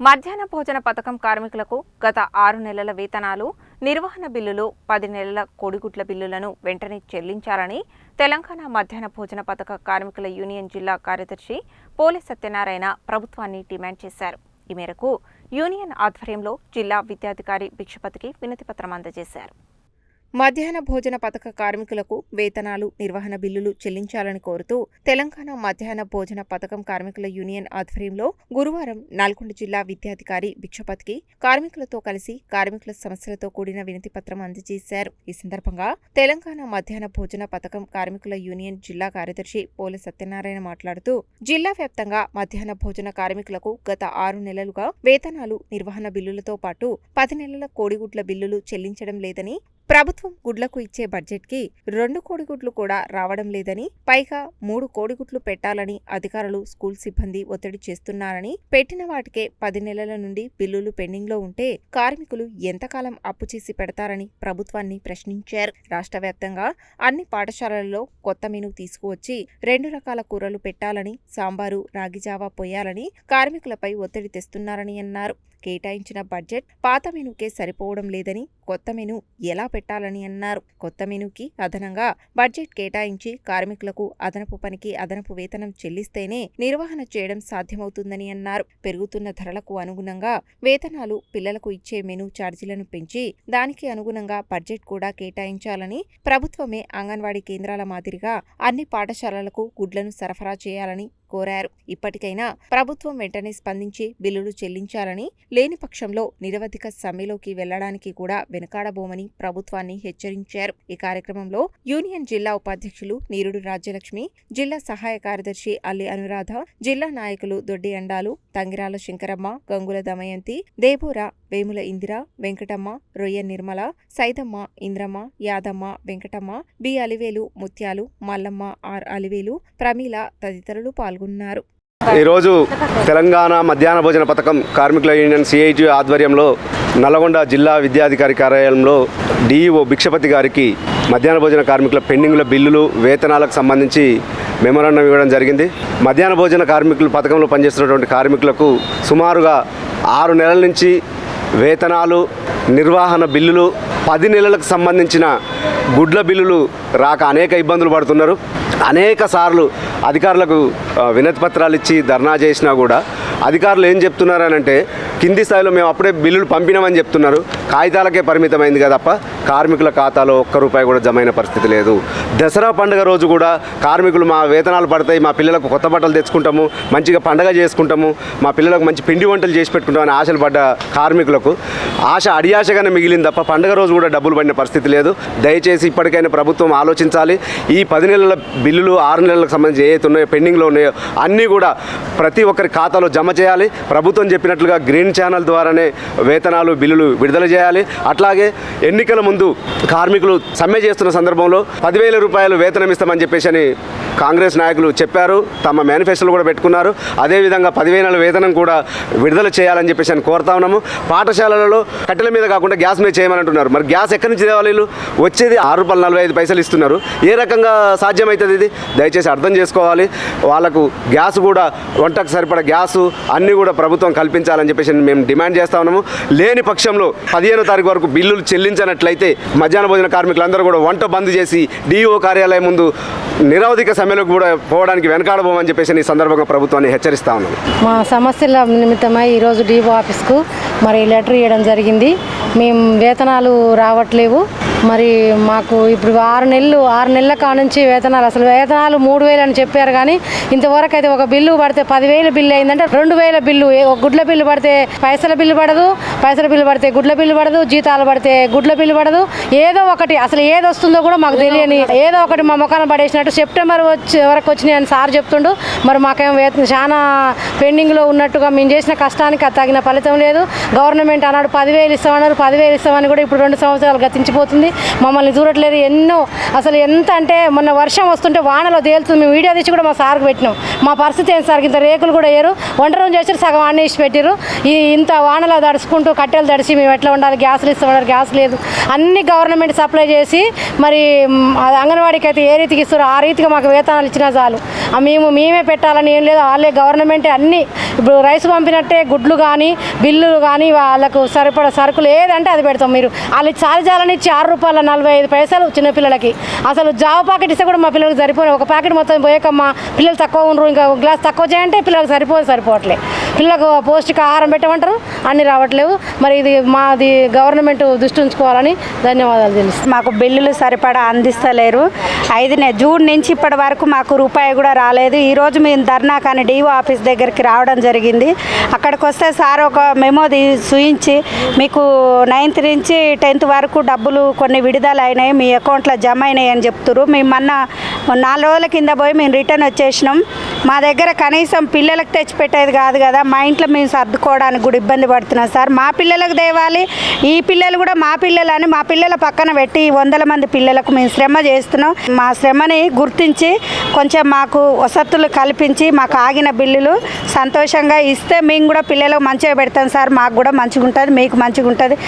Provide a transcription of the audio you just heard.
మధ్యాహ్న భోజన పథకం కార్మికులకు గత ఆరు నెలల వేతనాలు నిర్వహణ బిల్లులు పది నెలల కోడిగుడ్ల బిల్లులను వెంటనే చెల్లించాలని తెలంగాణ మధ్యాహ్న భోజన పథక కార్మికుల యూనియన్ జిల్లా కార్యదర్శి పోలి సత్యనారాయణ ప్రభుత్వాన్ని డిమాండ్ చేశారు. ఈ మేరకు యూనియన్ ఆధ్వర్యంలో జిల్లా విద్యాధికారి భిక్షపతికి వినతిపత్రం అందజేశారు. మధ్యాహ్న భోజన పథక కార్మికులకు వేతనాలు నిర్వహణ బిల్లులు చెల్లించాలని కోరుతూ తెలంగాణ మధ్యాహ్న భోజన పథకం కార్మికుల యూనియన్ ఆధ్వర్యంలో గురువారం నల్గొండ జిల్లా విద్యాధికారి భిక్షపతికి కార్మికులతో కలిసి కార్మికుల సమస్యలతో కూడిన వినతి పత్రం అందజేశారు. ఈ సందర్భంగా తెలంగాణ మధ్యాహ్న భోజన పథకం కార్మికుల యూనియన్ జిల్లా కార్యదర్శి పోల సత్యనారాయణ మాట్లాడుతూ జిల్లా వ్యాప్తంగా మధ్యాహ్న భోజన కార్మికులకు గత ఆరు నెలలుగా వేతనాలు నిర్వహణ బిల్లులతో పాటు పది నెలల కోడిగుడ్ల బిల్లులు చెల్లించడం లేదని ప్రభుత్వం గుడ్లకు ఇచ్చే బడ్జెట్కి రెండు కోడిగుడ్లు కూడా రావడం లేదని పైగా మూడు కోడిగుడ్లు పెట్టాలని అధికారులు స్కూల్ సిబ్బంది ఒత్తిడి చేస్తున్నారని పెట్టిన వాటికే పది నెలల నుండి బిల్లులు పెండింగ్లో ఉంటే కార్మికులు ఎంతకాలం అప్పు చేసి పెడతారని ప్రభుత్వాన్ని ప్రశ్నించారు. రాష్ట్ర వ్యాప్తంగా అన్ని పాఠశాలల్లో కొత్త మెను తీసుకువచ్చి రెండు రకాల కూరలు పెట్టాలని సాంబారు రాగిజావా పోయాలని కార్మికులపై ఒత్తిడి తెస్తున్నారని అన్నారు. కేటాయించిన బడ్జెట్ పాత మెనుకే సరిపోవడం లేదని కొత్త మెను ఎలా పెట్టాలని అన్నారు. కొత్త మెనుకి అదనంగా బడ్జెట్ కేటాయించి కార్మికులకు అదనపు పనికి అదనపు వేతనం చెల్లిస్తేనే నిర్వహణ చేయడం సాధ్యమవుతుందని అన్నారు. పెరుగుతున్న ధరలకు అనుగుణంగా వేతనాలు పిల్లలకు ఇచ్చే మెను ఛార్జీలను పెంచి దానికి అనుగుణంగా బడ్జెట్ కూడా కేటాయించాలని ప్రభుత్వమే అంగన్వాడీ కేంద్రాల మాదిరిగా అన్ని పాఠశాలలకు గుడ్లను సరఫరా చేయాలని కోరారు. ఇప్పటికైనా ప్రభుత్వం వెంటనే స్పందించి బిల్లులు చెల్లించాలని లేని పక్షంలో నిరవధిక సమ్మెలోకి వెళ్ళడానికి కూడా వెనకాడబోమని ప్రభుత్వాన్ని హెచ్చరించారు. ఈ కార్యక్రమంలో యూనియన్ జిల్లా ఉపాధ్యక్షులు నీరుడు రాజ్యలక్ష్మి జిల్లా సహాయ కార్యదర్శి అల్లి అనురాధ జిల్లా నాయకులు దొడ్డి అండాలు తంగిరాల శంకరమ్మ గంగుల దమయంతి దేబోరా వేముల ఇందిర వెంకటమ్మ రొయ్య నిర్మల సైదమ్మ ఇంద్రమ్మ యాదమ్మ వెంకటమ్మ బి అలివేలు ముత్యాలు మల్లమ్మ ఆర్ అలివేలు ప్రమీల తదితరులు పాల్గొన్నారు. ఈరోజు తెలంగాణ మధ్యాహ్న భోజన పథకం కార్మికుల యూనియన్ సిఐటి ఆధ్వర్యంలో నల్గొండ జిల్లా విద్యాధికారి కార్యాలయంలో డిఈఓ భిక్షపతి గారికి మధ్యాహ్న భోజన కార్మికుల పెండింగ్ల బిల్లులు వేతనాలకు సంబంధించి మెమోరాండం ఇవ్వడం జరిగింది. మధ్యాహ్న భోజన కార్మికులు పథకంలో పనిచేస్తున్నటువంటి కార్మికులకు సుమారుగా ఆరు నెలల నుంచి వేతనాలు నిర్వహణ బిల్లులు పది నెలలకు సంబంధించిన గుడ్ల బిల్లులు రాక అనేక ఇబ్బందులు పడుతున్నారు. అనేక సార్లు అధికారులకు ఆ, వినతి పత్రాలు ఇచ్చి ధర్నా చేసినా కూడా అధికారులు ఏం చెప్తున్నారు అని అంటే కింది స్థాయిలో మేము అప్పుడే బిల్లులు పంపినామని చెప్తున్నారు. కాగితాలకే పరిమితమైంది కదా తప్ప కార్మికుల ఖాతాలో ఒక్క రూపాయి కూడా జమైన పరిస్థితి లేదు. దసరా పండుగ రోజు కూడా కార్మికులు మా వేతనాలు పడతాయి మా పిల్లలకు కొత్త బట్టలు తెచ్చుకుంటాము మంచిగా పండగ చేసుకుంటాము మా పిల్లలకు మంచి పిండి వంటలు చేసి పెట్టుకుంటామని ఆశలు పడ్డ కార్మికులకు ఆశ అడియాశగానే మిగిలింది తప్ప పండుగ రోజు కూడా డబ్బులు పడిన పరిస్థితి లేదు. దయచేసి ఇప్పటికైనా ప్రభుత్వం ఆలోచించాలి. ఈ పది నెలల బిల్లులు ఆరు నెలలకు సంబంధించి ఏవైతే ఉన్నాయో పెండింగ్లో ఉన్నాయో అన్నీ కూడా ప్రతి ఒక్కరి ఖాతాలో జమ చేయాలి. ప్రభుత్వం చెప్పినట్లుగా గ్రీన్ ఛానల్ ద్వారానే వేతనాలు బిల్లులు విడుదల చేయాలి. అట్లాగే ఎన్నికల ముందు కార్మికులు సమ్మె చేస్తున్న సందర్భంలో పదివేల రూపాయలు వేతనం ఇస్తామని చెప్పేసి అని కాంగ్రెస్ నాయకులు చెప్పారు. తమ మేనిఫెస్టోలు కూడా పెట్టుకున్నారు. అదేవిధంగా పదివేల వేతనం కూడా విడుదల చేయాలని చెప్పేసి అని కోరుతా ఉన్నాము. పాఠశాలలలో కట్టెల మీద కాకుండా గ్యాస్ మీద చేయమని అంటున్నారు. మరి గ్యాస్ ఎక్కడి నుంచి తేవాలి వీళ్ళు? వచ్చేది ఆరు రూపాయలు నలభై ఐదు పైసలు ఇస్తున్నారు. ఏ రకంగా సాధ్యమవుతుంది ఇది? దయచేసి అర్థం చేసుకోవాలి. వాళ్ళకు గ్యాస్ కూడా వంటకు సరిపడ గ్యాసు అన్నీ కూడా ప్రభుత్వం కల్పించాలని చెప్పేసి మేము డిమాండ్ చేస్తా ఉన్నాము. లేని పక్షంలో పదిహేనో తారీఖు వరకు బిల్లులు చెల్లించినట్లయితే మధ్యాహ్న భోజన కార్మికులందరూ కూడా వంట బంద్ చేసి డిఓ కార్యాలయం ముందు నిరవధిక సమయంలో కూడా పోవడానికి వెనకాడబోమని చెప్పేసి ఈ సందర్భంగా ప్రభుత్వాన్ని హెచ్చరిస్తా ఉన్నాము. మా సమస్యల నిమిత్తమై ఈరోజు డిఓ ఆఫీస్కు మరి లెటర్ ఇవ్వడం జరిగింది. మేము వేతనాలు రావట్లేవు. మరి మాకు ఇప్పుడు ఆరు నెలలు ఆరు నెలల కానుంచి వేతనాలు. అసలు వేతనాలు మూడు వేలు అని చెప్పారు కానీ ఇంతవరకు అయితే ఒక బిల్లు పడితే పదివేల బిల్లు అయిందంటే రెండు వేల బిల్లు. ఒక గుడ్ల బిల్లు పడితే పైసల బిల్లు పడదు పైసల బిల్లు పడితే గుడ్ల బిల్లు పడదు జీతాలు పడితే గుడ్ల బిల్లు పడదు. ఏదో ఒకటి అసలు ఏది వస్తుందో కూడా మాకు తెలియని ఏదో ఒకటి మా ముఖాన పడేసినట్టు సెప్టెంబర్ వచ్చి వరకు వచ్చినాయి అని సార్ చెప్తుండు. మరి మాకేం వేతనం చాలా పెండింగ్లో ఉన్నట్టుగా మేము చేసిన కష్టానికి అది తగిన ఫలితం లేదు. గవర్నమెంట్ అన్నాడు పదివేలు ఇస్తామన్నారు పదివేలు ఇస్తామని కూడా ఇప్పుడు రెండు సంవత్సరాలు గతించిపోతుంది. మమ్మల్ని చూడట్లేదు. ఎన్నో అసలు ఎంత అంటే మొన్న వర్షం వస్తుంటే వానలో తేలుతుంది. మేము వీడియో తెచ్చి కూడా మా సార్కి పెట్టినాం. మా పరిస్థితి ఏం సార్? ఇంత రేకులు కూడా వేయరు వంట రూమ్ చేసారు సగం అన్నీ ఇచ్చి పెట్టారు ఈ ఇంత వానలో దడుచుకుంటూ కట్టెలు దడిచి మేము ఎట్లా ఉండాలి? గ్యాసులు ఇస్తామన్నారు గ్యాస్ లేదు. అన్ని గవర్నమెంట్ సప్లై చేసి మరి అంగన్వాడీకి అయితే ఏ రీతికి ఇస్తారో ఆ రీతిగా మాకు వేతనాలు ఇచ్చినా చాలు. మేము మేమే పెట్టాలని ఏం లేదు. వాళ్ళే గవర్నమెంటే అన్ని. ఇప్పుడు రైస్ పంపినట్టే గుడ్లు కానీ బిల్లులు కానీ వాళ్ళకు సరిపడ సరుకులు ఏదంటే అది పెడతాం మీరు. వాళ్ళు చాలని ఇచ్చి ఆరు రూపాయల నలభై ఐదు పైసలు చిన్నపిల్లలకి అసలు జావ ప్యాకెట్ ఇస్తే కూడా మా పిల్లలకి సరిపోయి ఒక ప్యాకెట్ మొత్తం పోయాకమ్మా పిల్లలు తక్కువ ఉండరు ఇంకా గ్లాస్ తక్కువ చేయంటే పిల్లలకు సరిపోదు సరిపోవట్లే. పిల్లలకు పౌష్టిక ఆహారం పెట్టమంటారు. అన్ని రావట్లేవు. మరి ఇది మాది గవర్నమెంట్ దృష్టి ఉంచుకోవాలని ధన్యవాదాలు తెలుసు మాకు బిల్లులు సరిపడా అందిస్తలేరు. ఐదునే జూన్ నుంచి ఇప్పటి వరకు మాకు రూపాయి కూడా రాలేదు. ఈరోజు మేము ధర్నా కానీ డిఓ ఆఫీస్ దగ్గరికి రావడం జరిగింది. అక్కడికి వస్తే సార్ ఒక మెమో చూయించి మీకు నైన్త్ నుంచి టెన్త్ వరకు డబ్బులు కొన్ని విడుదల అయినాయి మీ అకౌంట్లో జమ అయినాయి అని చెప్తున్నారు మేము మొన్న నాలుగు రోజుల కింద పోయి మేము రిటర్న్ వచ్చేసినాం. మా దగ్గర కనీసం పిల్లలకు తెచ్చిపెట్టేది కాదు కదా. మా ఇంట్లో మేము సర్దుకోవడానికి కూడా ఇబ్బంది పడుతున్నాం సార్. మా పిల్లలకు దేవాలి ఈ పిల్లలు కూడా మా పిల్లలని మా పిల్లల పక్కన పెట్టి వందల మంది పిల్లలకు మేము శ్రమ చేస్తున్నాం. మా శ్రమని గుర్తించి కొంచెం మాకు వసతులు కల్పించి మాకు ఆగిన బిల్లులు సంతోషంగా ఇస్తే మేము కూడా పిల్లలకు మంచిగా పెడతాం సార్. మాకు కూడా మంచిగా ఉంటుంది మీకు మంచిగా ఉంటుంది